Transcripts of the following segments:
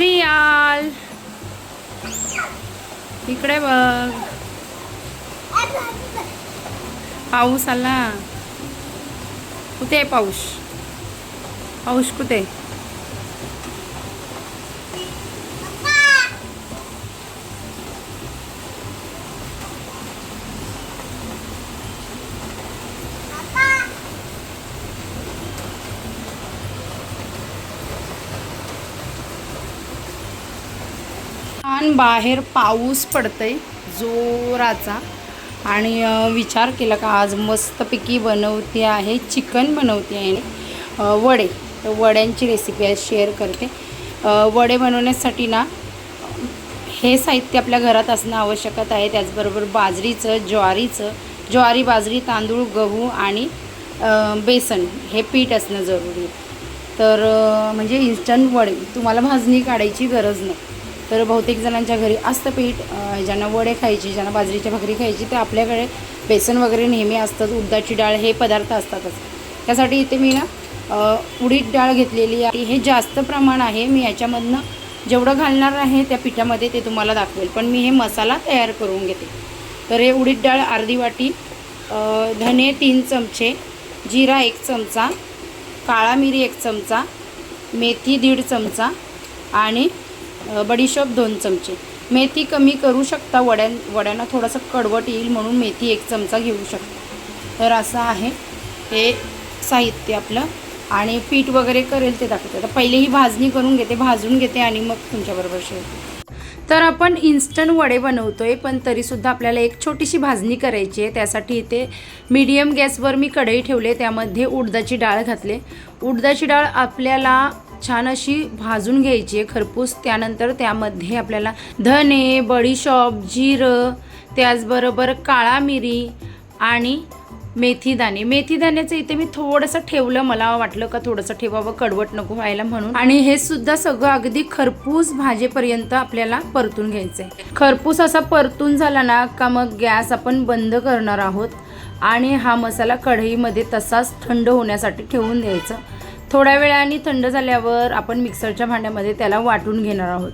श्रीयाल. इकडे बघ. पाऊस आला. कुठे आहे पाऊस? पाऊस कुठे? बाहेर पाऊस पडतंय जोराचा. आणि विचार केला का आज मस्तपैकी बनवते आहे चिकन बनवते आहे वडे. तर वड्यांची रेसिपी आज शेअर करते. वडे बनवण्यासाठी ना हे साहित्य आपल्या घरात असणं आवश्यकता आहे. त्याचबरोबर बाजरीचं ज्वारीचं ज्वारी बाजरी तांदूळ गहू आणि बेसन हे पीठ असणं जरुरी. आहे तर म्हणजे इन्स्टंट वडे. तुम्हाला भाजणी काढायची गरज नाही. तर बहुतेक जणांच्या घरी असतं पीठ ज्यांना वडे खायची ज्यांना बाजरीच्या भाकरी खायची तर आपल्याकडे बेसन वगैरे नेहमी असतात. उडदाची डाळ हे पदार्थ असतातच. त्यासाठी इथे मी ना उडीद डाळ घेतलेली आहे. हे जास्त प्रमाण आहे. मी याच्यामधनं जेवढं घालणार आहे त्या पिठामध्ये ते तुम्हाला दाखवेल. पण मी हे मसाला तयार करून घेते. तर हे उडीद डाळ अर्धी वाटी धने तीन चमचे जिरा एक चमचा काळा मिरी एक चमचा मेथी दीड चमचा आणि बडीशोप दोन चमचे. मेथी कमी करू शकता वड्यां वड्यांना थोडंसं कडवट येईल म्हणून मेथी एक चमचा घेऊ शकता. तर असं आहे हे साहित्य आपलं. आणि पीठ वगैरे करेल ते दाखवते. तर पहिले ही भाजणी करून घेते भाजून घेते आणि मग तुमच्याबरोबर शेअर तर आपण इन्स्टंट वडे बनवतो आहे पण तरीसुद्धा आपल्याला एक छोटीशी भाजणी करायची आहे. त्यासाठी इथे मीडियम गॅसवर मी कढई ठेवले त्यामध्ये उडदाची डाळ घातले. उडदाची डाळ आपल्याला छान अशी भाजून घ्यायची आहे खरपूस. त्यानंतर त्यामध्ये आपल्याला धने बडीशॉप जिरं त्याचबरोबर काळा मिरी आणि मेथीदाणे मेथीदाण्याचं इथे मी थोडंसं ठेवलं. मला वाटलं का थोडंसं ठेवावं कडवट नको व्हायला म्हणून. आणि हे सुद्धा सगळं अगदी खरपूस भाजेपर्यंत आपल्याला परतून घ्यायचं आहे खरपूस असा परतून झाला ना का मग गॅस आपण बंद करणार आहोत आणि हा मसाला कढईमध्ये तसाच थंड होण्यासाठी ठेवून द्यायचा. थोड्या वेळाने थंड झाल्यावर आपण मिक्सरच्या भांड्यामध्ये त्याला वाटून घेणार आहोत.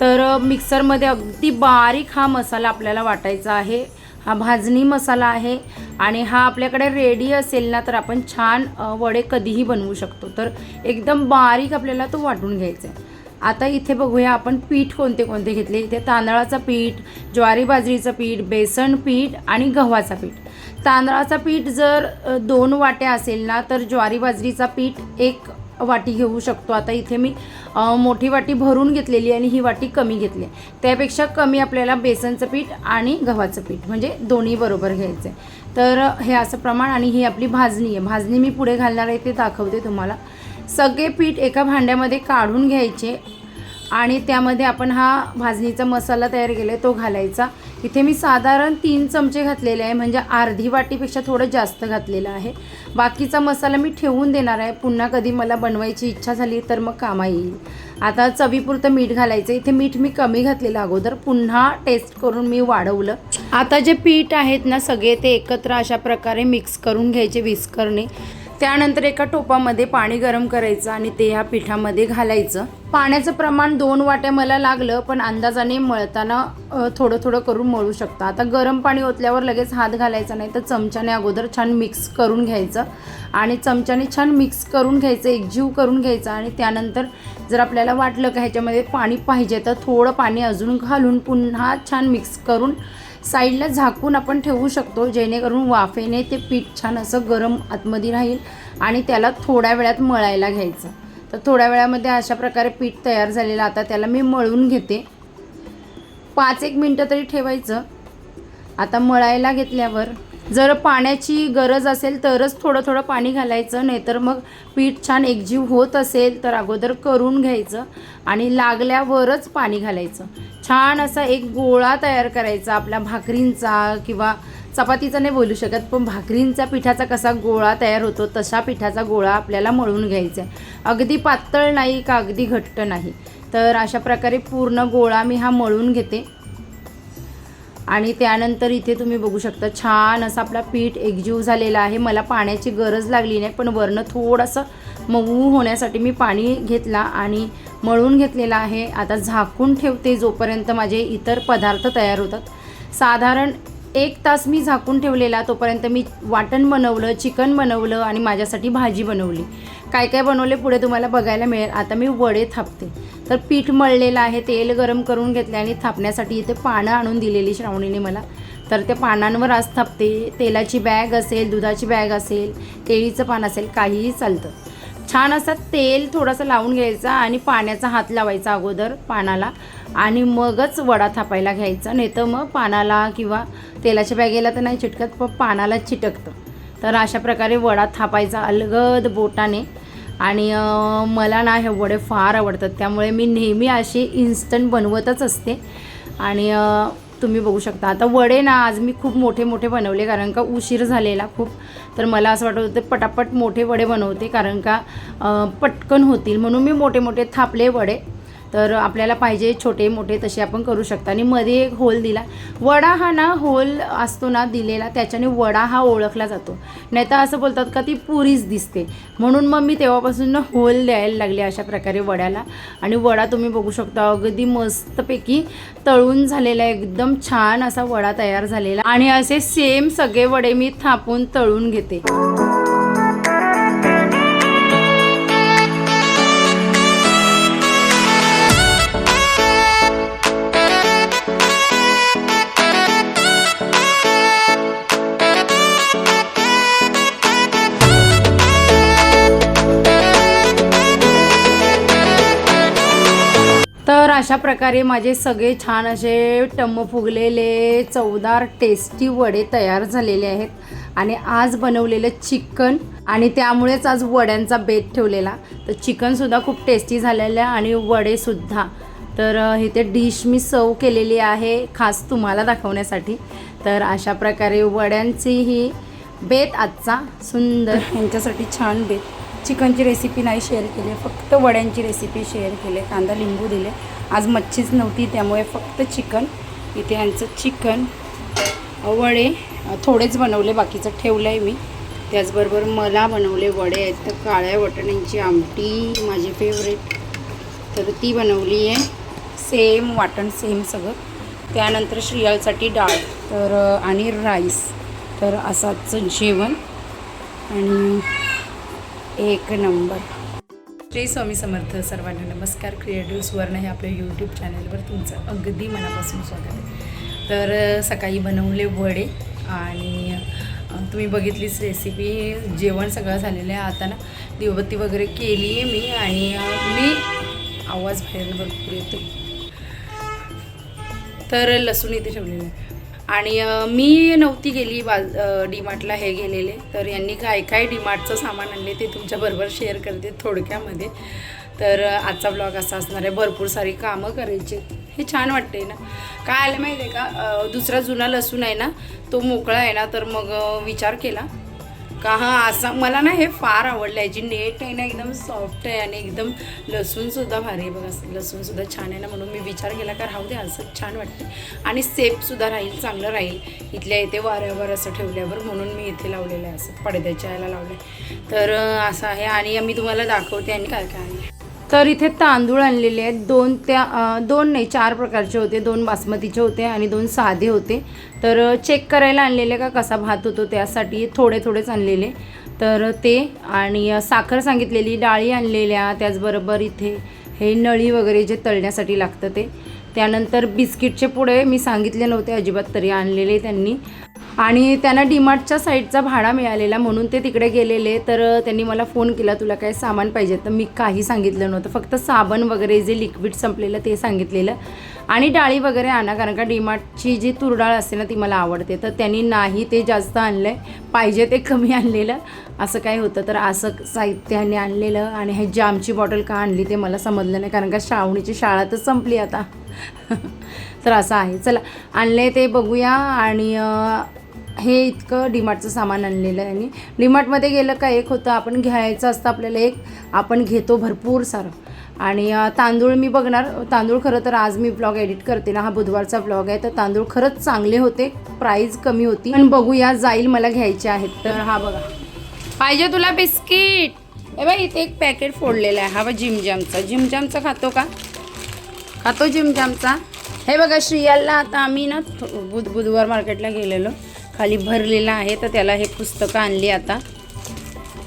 तर मिक्सरमध्ये अगदी बारीक हा मसाला आपल्याला वाटायचा आहे. हा भाजणी मसाला आहे आणि हा आपल्याकडे रेडी असेल ना तर आपण छान वडे कधीही बनवू शकतो. तर एकदम बारीक आपल्याला तो वाटून घ्यायचा आहे. आता इथे बघूया आपण पीठ कोणते कोणते घेतले? इथे तांदळाचं पीठ ज्वारी बाजरीचं पीठ बेसन पीठ आणि गव्हाचं पीठ. तांदळाचा पीठ जर दोन वाट्या असेल ना तर ज्वारी बाजरीचा पीठ एक वाटी घेऊ शकतो. आता इथे मी मोठी वाटी भरून घेतलेली आणि ही वाटी कमी घेतली त्यापेक्षा कमी आपल्याला बेसनचं पीठ आणि गव्हाचं पीठ म्हणजे दोन्ही बरोबर घ्यायचं आहे. तर हे असं प्रमाण आणि ही आपली भाजणी आहे. भाजणी मी पुढे घालणार आहे ते दाखवते तुम्हाला. सगळे पीठ एका भांड्यामध्ये काढून घ्यायचे. आणि त्यामध्ये आपण हा भाजणीचा मसाला तयार केला आहे तो घालायचा. इथे मी साधारण तीन चमचे घातलेले आहे म्हणजे अर्धी वाटीपेक्षा थोडं जास्त घातलेलं आहे. बाकीचा मसाला मी ठेवून देणार आहे. पुन्हा कधी मला बनवायची इच्छा झाली तर मग कामा येईल. आता चवीपुरतं मीठ घालायचं. इथे मीठ मी कमी घातलेलं अगोदर पुन्हा टेस्ट करून मी वाढवलं. आता जे पीठ आहेत ना सगळे ते एकत्र अशा प्रकारे मिक्स करून घ्यायचे विस्करने त्यानंतर एका टोपामध्ये पाणी गरम करायचं आणि ते ह्या पिठामध्ये घालायचं. पाण्याचं प्रमाण दोन वाट्या मला लागलं पण अंदाजाने मळताना थोडं थोडं करून मळू शकता. आता गरम पाणी ओतल्यावर लगेच हात घालायचा नाही तर चमच्याने अगोदर छान मिक्स करून घ्यायचं. आणि चमच्याने छान मिक्स करून घ्यायचं एकजीव करून घ्यायचा आणि त्यानंतर जर आपल्याला वाटलं का ह्याच्यामध्ये पाणी पाहिजे तर थोडं पाणी अजून घालून पुन्हा छान मिक्स करून साईडला झाकून आपण ठेवू शकतो जेणेकरून वाफेने ते पीठ छान असं गरम आतमध्ये राहील आणि त्याला थोड्या वेळात मळायला घ्यायचं. तर थोड्या वेळामध्ये अशा प्रकारे पीठ तयार झालेलं आता त्याला मी मळून घेते. पाच एक मिनटं तरी ठेवायचं. आता मळायला घेतल्यावर जर पाण्याची गरज असेल तरच थोडं थोडं पाणी घालायचं नाहीतर मग पीठ छान एकजीव होत असेल तर अगोदर करून घ्यायचं आणि लागल्यावरच पाणी घालायचं. छान असा एक गोळा तयार करायचा आपल्या भाकरींचा किंवा चपातीचा नाही बोलू शकत पण भाकरींचा पिठाचा कसा गोळा तयार होतो तशा पिठाचा गोळा आपल्याला मळून घ्यायचा आहे. अगदी पातळ नाही का अगदी घट्ट नाही. तर अशा प्रकारे पूर्ण गोळा मी हा मळून घेते. आणि त्यानंतर इथे तुम्ही बघू शकता छान असा आपला पीठ एकजीव झालेला आहे. मला पाण्याची गरज लागली नाही पण वरनं थोडंसं मऊ होण्यासाठी मी पाणी घेतला आणि मळून घेतलेला आहे. आता झाकून ठेवते जोपर्यंत माझे इतर पदार्थ तयार होतात. साधारण एक तास मी झाकून ठेवलेला तोपर्यंत मी वाटण बनवलं चिकन बनवलं आणि माझ्यासाठी भाजी बनवली. काय काय बनवले पुढे तुम्हाला बघायला मिळेल. आता मी वडे थापते. तर पीठ मळलेलं आहे तेल गरम करून घेतले आणि थापण्यासाठी इथे पानं आणून दिलेली श्रावणीने मला. तर त्या पानांवर आज थापते. तेलाची बॅग असेल दुधाची बॅग असेल केळीचं पान असेल काहीही चालतं. छान असं तेल थोडंसं लावून घ्यायचं आणि पाण्याचा हात लावायचा अगोदर पानाला. आणि मगच वडा थापायला घ्यायचा. नाही तर मग पानाला किंवा तेलाच्या बॅगेला तर नाही चिटकत पण पानाला चिटकतं. तर अशा प्रकारे वडा थापायचा अलगद बोटाने. आणि मला ना हे वडे फार आवडतात. त्यामुळे मी नेहमी अशी इन्स्टंट बनवतच असते. आणि तुम्ही बघू शकता. आता वडे ना आज मी खूप मोठे मोठे बनवले कारण का उशीर झालेला खूप. तर मला असं वाटत होतं पटापट मोठे वडे बनवते कारण का पटकन होतील म्हणून मी मोठे मोठे थापले वडे. तर आपल्याला पाहिजे छोटे मोठे तसे आपण करू शकता. आणि मध्ये एक होल दिला. वडा हा ना होल असतो ना दिलेला त्याच्याने वडा हा ओळखला जातो. नाही तर असं बोलतात का ती पुरीच दिसते. म्हणून मग मी तेव्हापासून ना होल द्यायला लागले अशा प्रकारे वड्याला. आणि वडा तुम्ही बघू शकता अगदी मस्तपैकी तळून झालेला आहे एकदम छान असा वडा तयार झालेला. आणि असे सेम सगळे वडे मी थापून तळून घेते. अशा प्रकारे माझे सगळे छान असे टम्म फुगलेले चवदार टेस्टी वडे तयार झालेले आहेत. आणि आज बनवलेलं चिकन आणि त्यामुळेच आज वड्यांचा बेत ठेवलेला. तर चिकनसुद्धा खूप टेस्टी झालेलं आहे आणि वडेसुद्धा तर हे इथे डिश मी सर्व केलेली आहे खास तुम्हाला दाखवण्यासाठी. तर अशा प्रकारे वड्यांची ही बेत आजचा सुंदर यांच्यासाठी छान बेत. चिकनची रेसिपी नाही शेअर केली फक्त वड्यांची रेसिपी शेअर केली कांदा लिंबू दिले. आज मच्छीच नव्हती त्यामुळे फक्त चिकन इथे यांचं चिकन वडे थोडेच बनवले बाकीचं ठेवलं आहे मी. त्याचबरोबर मला बनवले वडे आहेत तर काळ्या वाटण्यांची आमटी माझी फेवरेट तर ती बनवली आहे. सेम वाटण सेम सगळं. त्यानंतर श्रियालसाठी डाळ तर आणि राईस तर असाच जेवण. आणि एक नंबर. श्री स्वामी समर्थ सर्वांना नमस्कार. क्रिएटिव्ह सुवर्ण हे आपल्या यूट्यूब चॅनलवर तुमचं अगदी मनापासून स्वागत आहे. तर सकाळी बनवले वडे आणि तुम्ही बघितलीच रेसिपी जेवण सगळं झालेलं आहे. आता ना दिवबत्ती वगैरे केली आहे मी आणि मी आवाज बाहेर भरपूर येतो तर लसूण इथे ठेवलेलं आहे. आणि मी नव्हती गेली बा डीमार्टला हे गेलेले. तर यांनी काय काय डीमार्टचं सामान आणले ते तुमच्याबरोबर शेअर करते थोडक्यामध्ये. तर आजचा ब्लॉग असा असणार आहे भरपूर सारी कामं करायची. हे छान वाटते ना. काय आलं माहिती आहे का दुसरा जुना लसूण आहे ना तो मोकळा आहे ना तर मग विचार केला. का? हा असा मला ना हे फार आवडलं आहे. जी नेट आहे ना एकदम सॉफ्ट आहे आणि एकदम लसूणसुद्धा भारी आहे बघा. लसूणसुद्धा छान आहे ना म्हणून मी विचार केला का राहू दे असं छान वाटते आणि सेफसुद्धा राहील चांगलं राहील. इथल्या इथे वाऱ्यावर असं ठेवल्यावर म्हणून मी इथे लावलेलं आहे असं पडद्याच्या याला लावलं तर असं आहे आणि मी तुम्हाला दाखवते आणि काय काय आहे. तर इथे तांदूळ आणलेले आहेत. दोन त्या दोन नाही चार प्रकारचे होते. दोन बासमतीचे होते आणि दोन साधे होते. तर चेक करायला आणलेले का? कसा भात होतो त्यासाठी थोडे थोडेच आणलेले. तर ते आणि साखर सांगितलेली डाळी आणलेल्या त्याचबरोबर इथे हे नळी वगैरे जे तळण्यासाठी लागतं ते. त्यानंतर बिस्किटचे पुढे मी सांगितले नव्हते अजिबात तरी आणलेले त्यांनी. आणि त्यांना डीमार्टच्या साईडचा भाडा मिळालेला म्हणून ते तिकडे गेलेले. तर त्यांनी मला फोन केला तुला काय सामान पाहिजे? तर मी काही सांगितलं नव्हतं. फक्त साबण वगैरे जे लिक्विड संपलेलं ते सांगितलेलं. आणि डाळी वगैरे आणा कारण का डीमार्टची जी तुरडाळ असते ना ती मला आवडते. तर त्यांनी नाही ते जास्त आणलं आहे पाहिजे ते कमी आणलेलं. असं काय होतं. तर असं साहित्याने आणलेलं. आणि हे जामची बॉटल का आणली ते मला समजलं नाही कारण का श्रावणीची शाळा तर संपली आता. तर असं आहे. चला आणले ते बघूया. आणि हे इतकं डीमार्टचं सामान आणलेलं आहे आणि डीमार्टमध्ये गेलं का एक होतं आपण घ्यायचं असतं आपल्याला एक आपण घेतो भरपूर सारं. आणि तांदूळ मी बघणार. तांदूळ खरं तर आज मी ब्लॉग एडिट करते ना हा बुधवारचा ब्लॉग आहे. तर तांदूळ खरंच चांगले होते प्राईज कमी होती. पण बघूया जाईल मला घ्यायचे आहेत. तर हा बघा. पाहिजे तुला बिस्किट. ए बाई इथे एक पॅकेट फोडलेलं आहे. हा बघ जिमजामचा. जिमजामचा खातो का? खातो जिमजामचा. हे बघा श्रियालला आता आम्ही ना थो- बुध बुधवार मार्केटला गेलेलो. खाली भरलेलं आहे तर त्याला हे पुस्तकं आणली आता.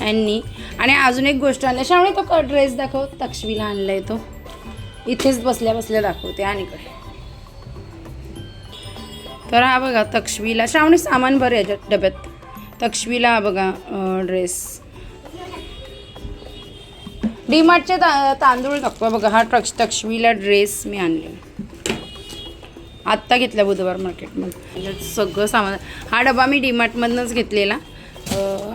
यांनी. आणि अजून एक गोष्ट आणली श्रावणी तो ड्रेस दाखव तक्षवीला आहे तो. इथेच बसल्या बसल्या दाखवते आणि इकडे तर हा बघा तक्षवीला श्रावणी सामान भर याच्यात डब्यात. तक्षवीला बघा ड्रेस डीमार्टचे ता तांदूळ दाखवा बघा हा टक्ष तक्षवीला ड्रेस मी आणले आत्ता घेतला बुधवार मार्केटमध्ये सगळं सामान. हा डबा मी डीमार्टमधनंच घेतलेला.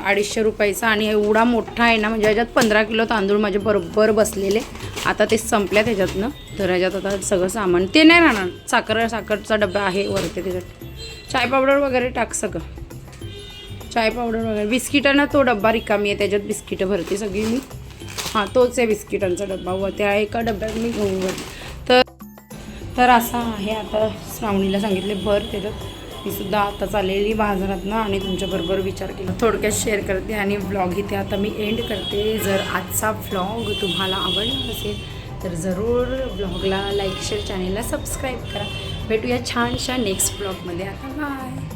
अडीचशे रुपयाचा आणि एवढा मोठा आहे ना म्हणजे याच्यात पंधरा किलो तांदूळ माझे बरोबर बसलेले. आता ते संपल्या त्याच्यातनं तर याच्यात आता सगळं सामान. ते नाही राहणार. साखर साखरचा डबा आहे वरती त्याच्यात. चाय पावडर वगैरे टाक सगळं. चाय पावडर वगैरे. बिस्किटांना तो डब्बा रिकामी आहे. त्याच्यात बिस्किटं भरते सगळी मी. हां तोच आहे बिस्किटांचा डब्बा. व त्या एका डब्यात मी घेऊन वर तर तर असा आहे आता श्रावणीला सांगितले भर त्याच्यात मी सुद्धा आता चाललेली बाजारातनं आणि तुमच्याबरोबर विचार केला. थोडक्यात शेअर करते आणि ब्लॉग इथे आता मी एंड करते. जर आजचा ब्लॉग तुम्हाला आवडला असेल तर जरूर ब्लॉगला लाईक शेअर चॅनेलला सबस्क्राईब करा. भेटूया छानशा नेक्स्ट ब्लॉगमध्ये आता बाय